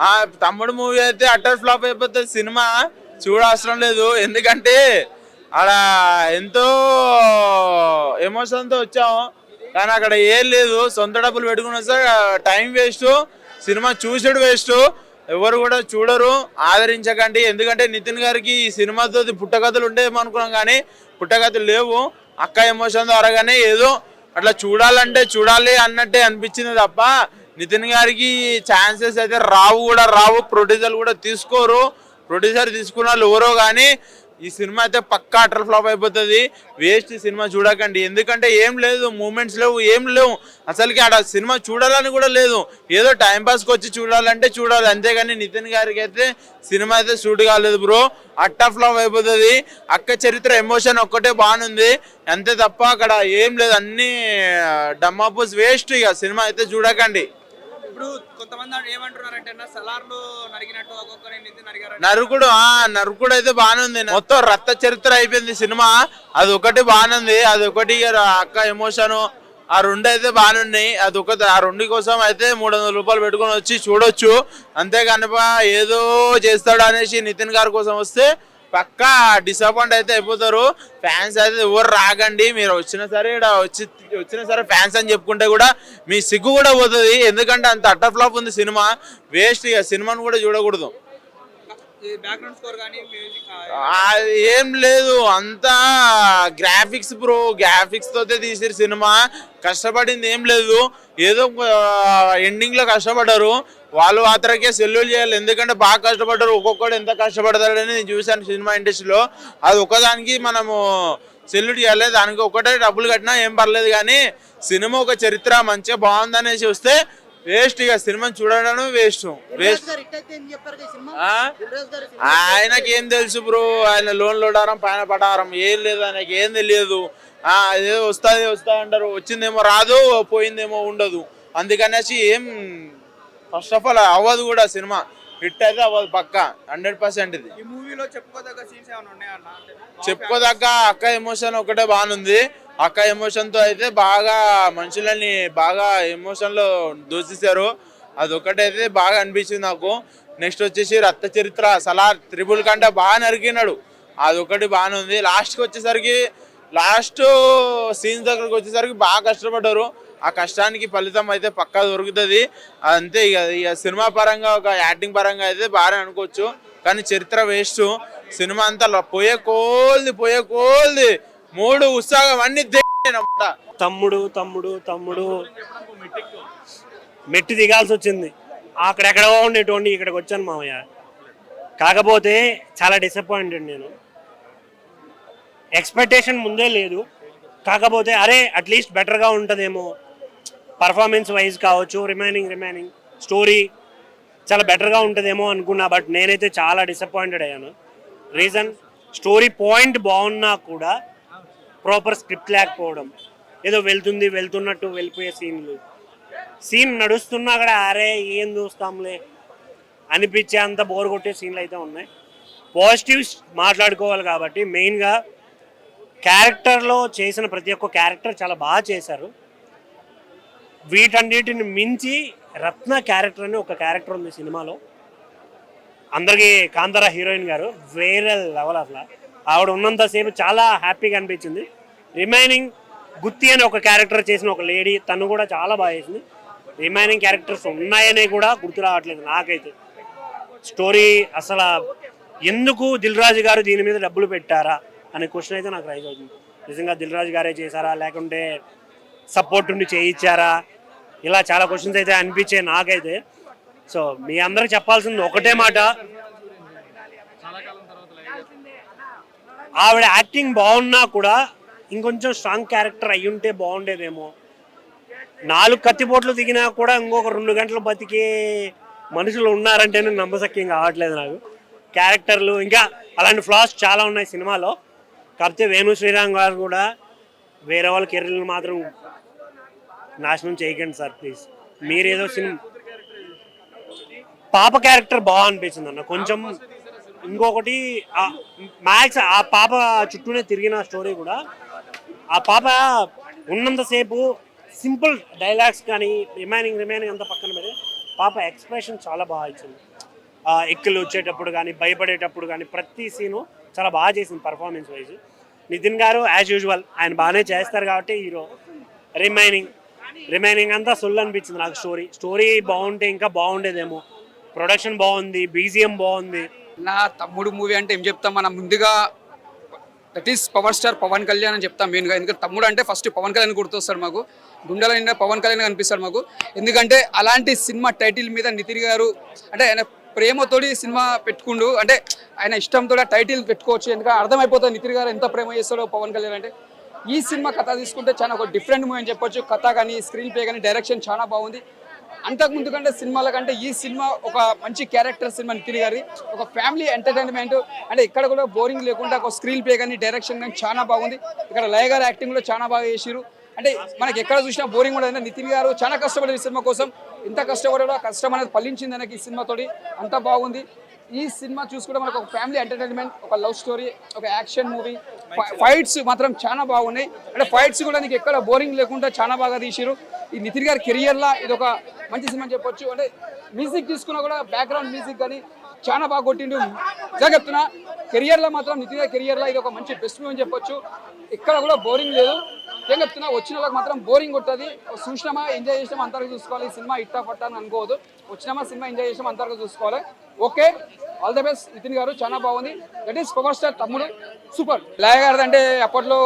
ఆ తమ్ముడు మూవీ అయితే అటర్ ఫ్లాప్ అయిపోతుంది సినిమా చూడవసరం లేదు. ఎందుకంటే అలా ఎంతో ఎమోషన్తో వచ్చాము. కానీ అక్కడ ఏం లేదు. సొంత డబ్బులు పెట్టుకుని వస్తే టైం వేస్ట్ సినిమా చూసాడు వేస్ట్ ఎవరు కూడా చూడరు. ఆదరించకండి. ఎందుకంటే నితిన్ గారికి ఈ సినిమాతో పుట్టకథలు ఉండేమో అనుకున్నాం కానీ పుట్టకథలు లేవు. అక్క ఎమోషన్ ద్వారాగానే ఏదో అట్లా చూడాలంటే చూడాలి అన్నట్టే అనిపించింది తప్ప నితిన్ గారికి ఛాన్సెస్ అయితే రావు కూడా రావు. ప్రొడ్యూసర్లు కూడా తీసుకోరు. ప్రొడ్యూసర్ తీసుకున్న వాళ్ళు ఎవరో కానీ ఈ సినిమా అయితే పక్కా అటర్ ఫ్లాప్ అయిపోతుంది. వేస్ట్ సినిమా చూడకండి. ఎందుకంటే ఏం లేదు మూమెంట్స్ లేవు ఏం లేవు. అసలుకి ఆడ సినిమా చూడాలని కూడా లేదు. ఏదో టైంపాస్కి వచ్చి చూడాలంటే చూడాలి. అంతేగాని నితిన్ గారికి అయితే సినిమా అయితే షూట్ కాలేదు బ్రో. అట్ట ఫ్లాప్ అయిపోతుంది. అక్క చరిత్ర ఎమోషన్ ఒక్కటే బాగుంది. అంతే తప్ప అక్కడ ఏం లేదు. అన్ని డమ్మాపూస్ వేస్ట్ ఇక. సినిమా అయితే చూడకండి. ఇప్పుడు కొంతమంది ఏమంటున్నారంటే సలార్లు నరిగినట్టు ఒక్కొక్కరు నరుకుడు ఆ నరుకుడు అయితే బాగానే ఉంది మొత్తం రక్త చరిత్ర అయిపోయింది సినిమా. అది ఒకటి బాగానే ఉంది అది ఒకటి అక్క ఎమోషన్ ఆ రెండు అయితే బాగానే ఉన్నాయి అది ఒక ఆ రెండు కోసం అయితే మూడు వందల రూపాయలు పెట్టుకొని వచ్చి చూడొచ్చు. అంతేకాని ఏదో చేస్తాడు అనేసి నితిన్ గారి కోసం వస్తే పక్కా డిసప్పాయింట్ అయితే అయిపోతారు. ఫ్యాన్స్ అయితే ఎవరు రాకండి మీరు వచ్చినా సరే ఈడ వచ్చి వచ్చినా సరే ఫ్యాన్స్ అని చెప్పుకుంటే కూడా మీ సిగ్గు కూడా పోతుంది. ఎందుకంటే అంత అట్టర్ ఫ్లాప్ ఉంది సినిమా. వేస్ట్ ఇక సినిమాను కూడా చూడకూడదు. ఏం లేదు. అంతా గ్రాఫిక్స్ బ్రో గ్రాఫిక్స్ తోతే తీసిరు సినిమా. కష్టపడింది ఏం లేదు. ఏదో ఎండింగ్లో కష్టపడ్డారు. వాళ్ళు మాత్రకే సెల్యూల్ చేయాలి. ఎందుకంటే బాగా కష్టపడ్డారు. ఒక్కొక్కడు ఎంత కష్టపడతాడని నేను చూశాను సినిమా ఇండస్ట్రీలో. అది ఒకదానికి మనము సెల్యూట్ చేయాలి. దానికి ఒకటే డబ్బులు కట్టినా ఏం పర్లేదు కానీ సినిమా ఒక చరిత్ర మంచిగా బాగుందనేసి వస్తే వేస్ట్ ఇక సినిమా చూడడం వేస్ట్ వేస్ట్ ఆయనకి ఏం తెలుసు బ్రో? ఆయన లోన్ లోడారం పైన పడారం ఏం లేదు. ఆయనకి ఏం తెలియదు. ఆ అదేదో వస్తుంది వస్తా అంటారు. వచ్చిందేమో రాదు పోయిందేమో ఉండదు. అందుకనేసి ఏం ఫస్ట్ ఆఫ్ ఆల్ అవ్వదు కూడా సినిమా. హిట్ అయితే అవ్వదు పక్క. హండ్రెడ్ పర్సెంట్ ఇది. ఈ మూవీలో చెప్పుకోదగ్గ సీన్స్ ఏమైనా ఉన్నాయన్న అంటే చెప్పుకోదగ్గ అక్క ఎమోషన్ ఒకటే బాగుంది. అక్క ఎమోషన్తో అయితే బాగా మనుషులని బాగా ఎమోషన్లో దూషిస్తారు. అది ఒకటైతే బాగా అనిపించింది నాకు. నెక్స్ట్ వచ్చేసి రక్త చరిత్ర సలార్ త్రిబుల్ కంటే బాగా నరికినాడు. అది ఒకటి బాగానే ఉంది లాస్ట్కి వచ్చేసరికి లాస్ట్ సీన్స్ దగ్గరకు వచ్చేసరికి బాగా కష్టపడ్డారు. ఆ కష్టానికి ఫలితం అయితే పక్కా దొరుకుతుంది. అంతే ఇక ఇక సినిమా పరంగా ఒక యాక్టింగ్ పరంగా అయితే బాగానే అనుకోవచ్చు. కానీ చరిత్ర వేస్ట్. సినిమా అంతా పోయే కోల్ది పోయే కోల్ది. మూడు ఉత్సాహం అన్ని తమ్ముడు తమ్ముడు తమ్ముడు. మెట్టి దిగాల్సి వచ్చింది అక్కడెక్కడో ఉండేటువంటి ఇక్కడికి వచ్చాను మామయ్య కాకపోతే చాలా డిసప్పాయింటెడ్ నేను. ఎక్స్పెక్టేషన్ ముందే లేదు. కాకపోతే అరే అట్లీస్ట్ బెటర్గా ఉంటుందేమో. పర్ఫార్మెన్స్ వైజ్ కావచ్చు రిమైనింగ్ రిమైనింగ్ స్టోరీ చాలా బెటర్గా ఉంటుందేమో అనుకున్నా బట్ నేనైతే చాలా డిసప్పాయింటెడ్ అయ్యాను. రీజన్ స్టోరీ పాయింట్ బాగున్నా కూడా ప్రాపర్ స్క్రిప్ట్ లేకపోవడం. ఏదో వెళ్తుంది వెళ్తున్నట్టు వెళ్ళిపోయే సీన్లు సీన్ నడుస్తున్నా కూడా అరే ఏం చూస్తాంలే అనిపించే అంత బోర్ కొట్టే సీన్లు అయితే ఉన్నాయి. పాజిటివ్స్ మాట్లాడుకోవాలి కాబట్టి మెయిన్గా క్యారెక్టర్లో చేసిన ప్రతి ఒక్క క్యారెక్టర్ చాలా బాగా చేశారు. వీటన్నిటిని మించి రత్న క్యారెక్టర్ అని ఒక క్యారెక్టర్ ఉంది సినిమాలో. అందరికీ కాంతార హీరోయిన్ గారు వేరే లెవెల్ అసలు. ఆవిడ ఉన్నంతసేపు చాలా హ్యాపీగా అనిపించింది. రిమైనింగ్ గుత్తి అని ఒక క్యారెక్టర్ చేసిన ఒక లేడీ తను కూడా చాలా బాగా చేసింది. రిమైనింగ్ క్యారెక్టర్స్ ఉన్నాయని కూడా గుర్తు రావట్లేదు నాకైతే. స్టోరీ అసలు ఎందుకు దిల్ రాజు గారు దీని మీద డబ్బులు పెట్టారా అనే క్వశ్చన్ అయితే నాకు రైజ్ అవుతుంది. నిజంగా దిల్రాజు గారే చేశారా లేకుంటే సపోర్ట్ ఉండి చేయించారా? ఇలా చాలా క్వశ్చన్స్ అయితే అనిపించాయి నాకైతే. సో మీ అందరికి చెప్పాల్సింది ఒకటే మాట. ఆవిడ యాక్టింగ్ బాగున్నా కూడా ఇంకొంచెం స్ట్రాంగ్ క్యారెక్టర్ అయి ఉంటే బాగుండేదేమో. నాలుగు కత్తిపోట్లు దిగినా కూడా ఇంకొక రెండు గంటలు బతికే మనుషులు ఉన్నారంటే నేను నమ్మసక్యం కావట్లేదు నాకు. క్యారెక్టర్లు ఇంకా అలాంటి ఫ్లాస్ చాలా ఉన్నాయి సినిమాలో. కాకపోతే వేణు శ్రీరామ్ గారు కూడా వేరే వాళ్ళ కెరీర్లు మాత్రం నాశనం చేయకండి సార్ ప్లీజ్ మీరేదో సినిమా పాప క్యారెక్టర్ బాగా అనిపించింది అన్న. కొంచెం ఇంకొకటి మ్యాక్స్ ఆ పాప చుట్టూనే తిరిగిన స్టోరీ కూడా ఆ పాప ఉన్నంతసేపు సింపుల్ డైలాగ్స్ కానీ రిమైనింగ్ రిమైనింగ్ అంతా పక్కన పెడితే పాప ఎక్స్ప్రెషన్ చాలా బాగా ఇచ్చింది. ఆ, ఎక్కులు వచ్చేటప్పుడు కానీ భయపడేటప్పుడు కానీ ప్రతి సీను చాలా బాగా చేసింది పర్ఫార్మెన్స్ వైజ్ నితిన్ గారు యాజ్ యూజువల్ ఆయన బాగానే చేస్తారు కాబట్టి హీరో. రిమైనింగ్ రిమైనింగ్ అంతా సుల్ అనిపించింది నాకు స్టోరీ స్టోరీ బాగుంటే ఇంకా బాగుండేదేమో. ప్రొడక్షన్ బాగుంది బీజిఎం బాగుంది. నా తమ్ముడు మూవీ అంటే ఏం చెప్తాం? మనం ముందుగా that is power star Pawan Kalyan అని చెప్తాం మెయిన్గా ఎందుకంటే తమ్ముడు అంటే ఫస్ట్ పవన్ కళ్యాణ్ గుర్తొస్తాడు మాకు. గుండెల నిండా పవన్ కళ్యాణ్ కనిపిస్తాడు మాకు. ఎందుకంటే అలాంటి సినిమా టైటిల్ మీద నితిన్ గారు అంటే ఆయన ప్రేమతోటి సినిమా పెట్టుకుండు. అంటే ఆయన ఇష్టంతో టైటిల్ పెట్టుకోవచ్చు. ఎందుకంటే అర్థమైపోతుంది నితిన్ గారు ఎంత ప్రేమ చేస్తాడో పవన్ కళ్యాణ్ అంటే. ఈ సినిమా కథ తీసుకుంటే చాలా ఒక డిఫరెంట్ మూవీ అని చెప్పొచ్చు. కథ కానీ స్క్రీన్ ప్లే కానీ డైరెక్షన్ చాలా బాగుంది. అంతకు ముందు కంటే సినిమాల కంటే ఈ సినిమా ఒక మంచి క్యారెక్టర్ సినిమా నితిన్ గారి. ఒక ఫ్యామిలీ ఎంటర్టైన్మెంట్. అంటే ఇక్కడ కూడా బోరింగ్ లేకుండా ఒక స్క్రీన్ ప్లే కానీ డైరెక్షన్ కానీ చాలా బాగుంది. ఇక్కడ లయ గారు యాక్టింగ్ కూడా చాలా బాగా చేసిరు అంటే మనకి ఎక్కడ చూసినా బోరింగ్ కూడా నితిన్ గారు చాలా కష్టపడారు ఈ సినిమా కోసం. ఎంత కష్టపడారో కష్టం అనేది ఫలించింది నాకు ఈ సినిమాతోటి అంత బాగుంది. ఈ సినిమా చూసుకుంటే మనకు ఒక ఫ్యామిలీ ఎంటర్టైన్మెంట్ ఒక లవ్ స్టోరీ ఒక యాక్షన్ మూవీ ఫైట్స్ మాత్రం చాలా బాగున్నాయి. అంటే ఫైట్స్ కూడా నీకు ఎక్కడ బోరింగ్ లేకుండా చాలా బాగా తీసిరు ఈ నితిన్ గారి కెరియర్లా ఇది ఒక మంచి సినిమా చెప్పొచ్చు. అంటే మ్యూజిక్ తీసుకున్నా కూడా బ్యాక్గ్రౌండ్ మ్యూజిక్ కానీ చాలా బాగా కొట్టిండు. నిజంగా చెప్తున్నా కెరియర్లో మాత్రం నితిన్ గారి కెరియర్లో ఇది ఒక మంచి బెస్ట్ మూవీ అని చెప్పొచ్చు. ఇక్కడ కూడా బోరింగ్ లేదు. ఏం చెప్తున్నా వచ్చిన వాళ్ళకి మాత్రం బోరింగ్ కొట్టది. చూసినామా ఎంజాయ్ చేసినామా అంతవరకు చూసుకోవాలి. ఈ సినిమా ఇట్టా పట్టా అని అనుకోవద్దు. వచ్చినామా సినిమా ఎంజాయ్ చేసినామా అంతవరకు చూసుకోవాలి. Okay all the best Nitin garu చాలా బాగుంది. దట్ ఈస్ పవర్ స్టార్ తమ్ముడు. సూపర్ లయ గారు అంటే అప్పట్లో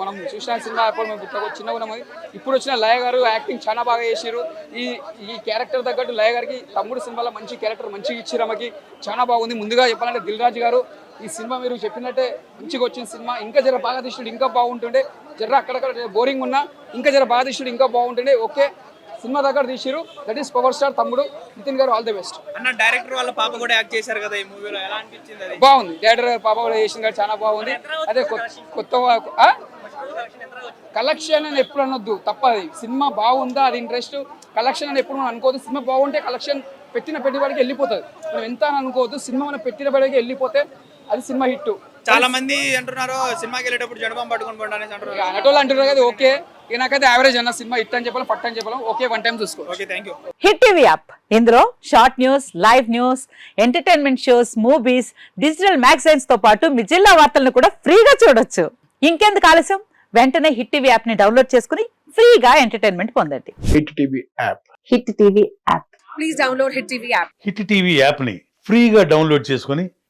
మనం చూసిన సినిమా అప్పుడు మేము చిన్నగా ఉన్నాము ఇప్పుడు వచ్చిన లయ గారు యాక్టింగ్ చాలా బాగా చేసిరు ఈ ఈ క్యారెక్టర్ తగ్గట్టు లయ గారికి తమ్ముడు సినిమాలో మంచి క్యారెక్టర్ మంచిగా ఇచ్చారు ఆమెకి. చాలా బాగుంది. ముందుగా చెప్పాలంటే దిల్ రాజు గారు ఈ సినిమా మీరు చెప్పినట్టే మంచిగా వచ్చిన సినిమా. ఇంకా జర బాగా తీసినట్టు ఇంకా బాగుంటుండే. జర అక్కడక్కడ బోరింగ్ ఉన్నా ఇంకా జర బాగా తీసినట్టు ఇంకా బాగుంటుండే. ఓకే సినిమా దగ్గర తీసిరు దట్ ఈస్ పవర్ స్టార్ తమ్ముడు. Nitin garu all the best అన్న డైరెక్టర్ వాళ్ళ పాప కూడా యాక్ట్ చేశారు కదా ఈ మూవీలో ఎలా అనిపించింది అది? బాగుంది. డైరెక్టర్ పాప కూడా చేసిన గారు చాలా బాగుంది. అదే కొత్త? కలెక్షన్ అని ఎప్పుడు అనొద్దు. తప్పది. సినిమా బాగుందా? అది ఇంట్రెస్ట్ కలెక్షన్ అని ఎప్పుడు మనం అనుకోవద్దు. సినిమా బాగుంటే కలెక్షన్ పెట్టిన పెట్టుబడికి వెళ్ళిపోతుంది. మనం ఎంత అని అనుకోవద్దు. సినిమా మనం పెట్టిన పెట్టుబడికి వెళ్ళిపోతే అది సినిమా హిట్. చాలా మంది అంటున్నారు సినిమాకి వెళ్ళేటప్పుడు జడబాం పట్టుకొని పోండి అనేసి అంటున్నారు. అంటున్నారు కదా ఓకే. ఇక నాకైతే యావరేజ్ అన్న సినిమా హిట్ అని చెప్పాలి పట్టు అని చెప్పాలి. ఓకే వన్ టైం చూసుకో okay thank you hit TV app. ఇందులో short news live news entertainment shows movies digital మ్యాగజైన్స్తో పాటు మీ జిల్లా వార్తలను కూడా ఫ్రీగా చూడొచ్చు. ఇంకెందుకు ఆలస్యం? వెంటనే హిట్ టీవీ యాప్ని డౌన్లోడ్ చేసుకుని ఫ్రీగా ఎంటర్టైన్మెంట్ పొందండి. Hit TV app. Hit TV app. Hit TV యాప్ని ఫ్రీగా డౌన్లోడ్ చేసుకొని